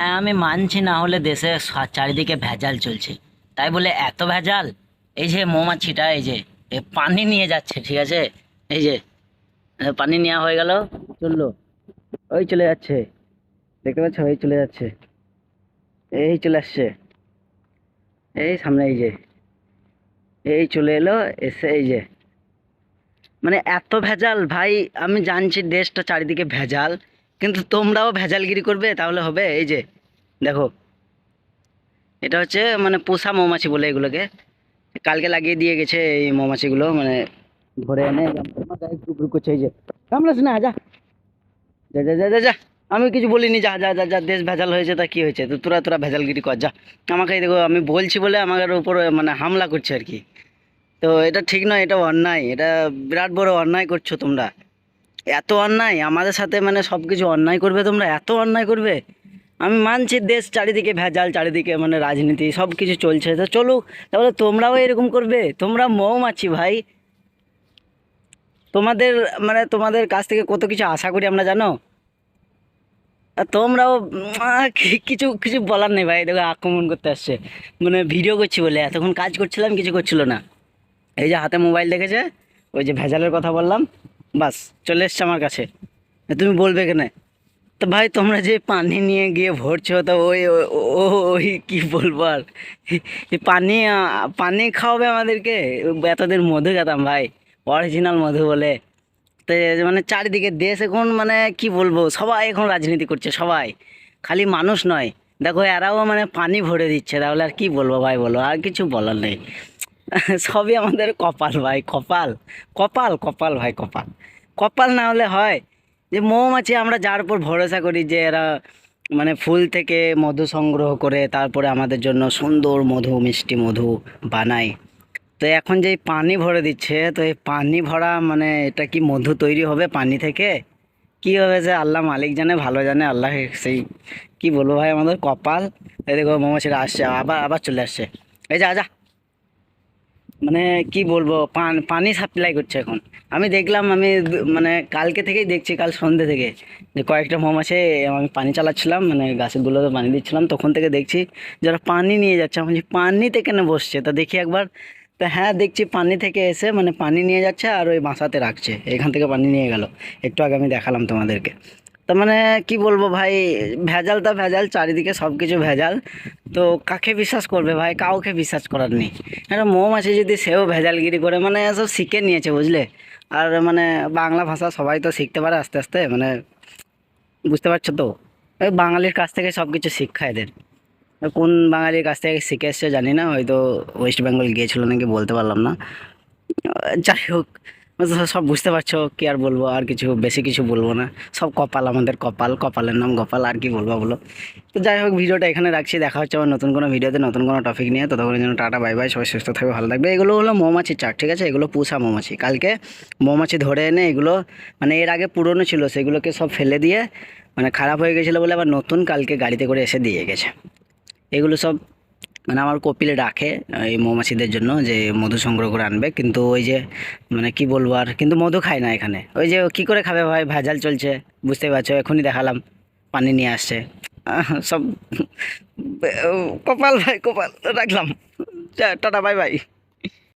হ্যাঁ আমি মানছি না হলে দেশে চারিদিকে ভেজাল চলছে। তাই বলে এত ভেজাল? এই যে মৌমাছিটা, এই যে, এ পানি নিয়ে যাচ্ছে, ঠিক আছে? এই যে পানি নেওয়া হয়ে গেল, চলল। ওই চলে যাচ্ছে। দেখতে পাচ্ছ? ওই চলে যাচ্ছে। এই চলে আসছে। এই সামনে এই যে। এই চলে এলো, এসে এই যে। মানে এত ভেজাল, ভাই, আমি জানছি দেশটা চারিদিকে ভেজাল। কিন্তু তোমরাও ভেজালগিরি করবে, তাহলে হবে এই যে, দেখো। এটা হচ্ছে মানে পোষা মৌমাছি বলে এগুলোকে। কালকে লাগিয়ে দিয়ে গেছে এই মৌমাছিগুলো মানে ধরে এনে করছে, এই যে। কামড়াস না, যা। যা যা যা যা আমি কিছু বলিনি, যা যা যা যা, দেশ ভেজাল হয়েছে, তা কি হয়েছে? তো তোরা তোরা ভেজালগিরি কর, যা। আমাকে দেখো, আমি বলছি বলে আমার উপর মানে হামলা করছে আর কি। তো এটা ঠিক নয়, এটা অন্যায়, এটা বিরাট বড় অন্যায় করছ তোমরা। এত অন্যায়, আমাদের সাথে মানে সব কিছু অন্যায় করবে তোমরা? এত অন্যায় করবে? আমি মানছি দেশ চারিদিকে ভেজাল, চারিদিকে মানে রাজনীতি সব কিছু চলছে। তো চলুক তাহলে তোমরাও এরকম করবে? তোমরা মৌমাছি ভাই। তোমাদের মানে তোমাদের কাছ থেকে কত কিছু আশা করি আমরা, জানো? তোমরাও কিছু কিছু বলার নেই ভাই। দেখো, আক্রমণ করতে আসছে। মানে ভিডিও করছি বলে, এতক্ষণ কাজ করছিলাম, কিছু করছিল না। এই যে হাতে মোবাইল দেখেছে? ওই যে ভেজালের কথা বললাম। বাস, চলে এসছে আমার কাছে। তুমি বলবে কেন? তো ভাই, তোমরা যে পানি নিয়ে গিয়ে ভরছো, তো ওই, ও- ওই কি বলব আর? পানি পানি খাওয়াবে আমাদেরকে? এতদের মধু খেতাম ভাই অরিজিনাল মধু বলে। তো মানে চারিদিকে দেশ এখন মানে কি বলব, সবাই এখন রাজনীতি করছে, সবাই। খালি মানুষ নয়। দেখো, এরাও মানে পানি ভরে দিচ্ছে, তাহলে আর কি বলব ভাই বলো, আর কিছু বলার নেই। সবই আমাদের কপাল ভাই, কপাল কপাল কপাল ভাই, কপাল। কপাল না হলে হয় যে মৌমাছি আমরা যার উপর ভরসা করি যে এরা মানে ফুল থেকে মধু সংগ্রহ করে তারপরে আমাদের জন্য সুন্দর মধু, মিষ্টি মধু বানায়। তো এখন যে পানি ভরে দিচ্ছে, তো এই পানি ভরা মানে এটা কি মধু তৈরি হবে পানি থেকে? কি হবে যে আল্লাহ মালিক জানে, ভালো জানে, আল্লাহ সেই কি বলব ভাই আমাদের কপাল? এই দেখো মৌমাছিরা আসছে, আবার আবার চলে আসছে। এই যা যা। মানে কি বলব পান সাপ্লাই করছে এখন। আমি দেখলাম আমি মানে কালকে থেকেই দেখছি কাল সন্ধ্যে থেকে। যে কয়েকটা মৌমাছি আমি পানি চালাচ্ছিলাম মানে গাছের গুলোতে পানি দিচ্ছিলাম। তখন থেকে দেখছি যারা পানি নিয়ে যাচ্ছে আমি বলছি, পানিতে কেন বসছে? তা দেখি একবার তা হ্যাঁ দেখছি পানি থেকে এসে মানে পানি নিয়ে যাচ্ছে আর ওই বাসাতে রাখছে। এখান থেকে পানি নিয়ে গেল। একটু আগে আমি দেখালাম তোমাদেরকে। তো মানে কি বলব ভাই, ভেজাল তা ভেজাল, চারিদিকে সব কিছু ভেজাল। তো কাকে বিশ্বাস করবে ভাই? কাউকে বিশ্বাস করার নেই। একটা মৌমাছি যদি সেও ভেজালগিরি করে মানে সব শিখে নিয়েছে বুঝলে? আর মানে বাংলা ভাষা সবাই তো শিখতে পারে আস্তে আস্তে মানে বুঝতে পারছ তো? ওই বাঙালির কাছ থেকে সব কিছু শিক্ষা এদের। কোন বাঙালির কাছ থেকে শিখে এসছে জানি না, হয়তো ওয়েস্ট বেঙ্গল গিয়েছিল নাকি বলতে পারলাম না। যাই হোক সব বুঝতে পারছ, কি আর বলব? আর কিছু, বেশি কিছু বলব না। সব কপাল, আমাদের কপাল, কপালের নাম গোপাল, আর কি বলব বলো? তো যাই হোক, ভিডিওটা এখানে রাখছি, দেখা হচ্ছে আমার নতুন কোনো ভিডিওতে, নতুন কোনো টপিক নিয়ে। ততক্ষণের জন্য টাটা বাই বাই সবাই সুস্থ থাকবে ভালো থাকবে। এগুলো হলো মৌমাছি চাক, ঠিক আছে? এগুলো পুষা মৌমাছি। কালকে মৌমাছি ধরে এনে এগুলো মানে এর আগে পুরনো ছিল, সেগুলোকে সব ফেলে দিয়ে মানে খারাপ হয়ে গেছিল বলে আবার নতুন কালকে গাড়িতে করে এসে দিয়ে গেছে। এগুলো সব মানে আমার কপিলে রাখে এই মৌমাছিদের জন্য যে মধু সংগ্রহ করে আনবে। কিন্তু ওই যে মানে কি বলব আর, কিন্তু মধু খায় না এখানে। ওই যে কি করে খাবে ভাই? ভেজাল চলছে। বুঝতে পারছ? এখনই দেখালাম। পানি নিয়ে আসছে। সব কপাল ভাই, কপাল, রাখলাম। Tata, bye bye.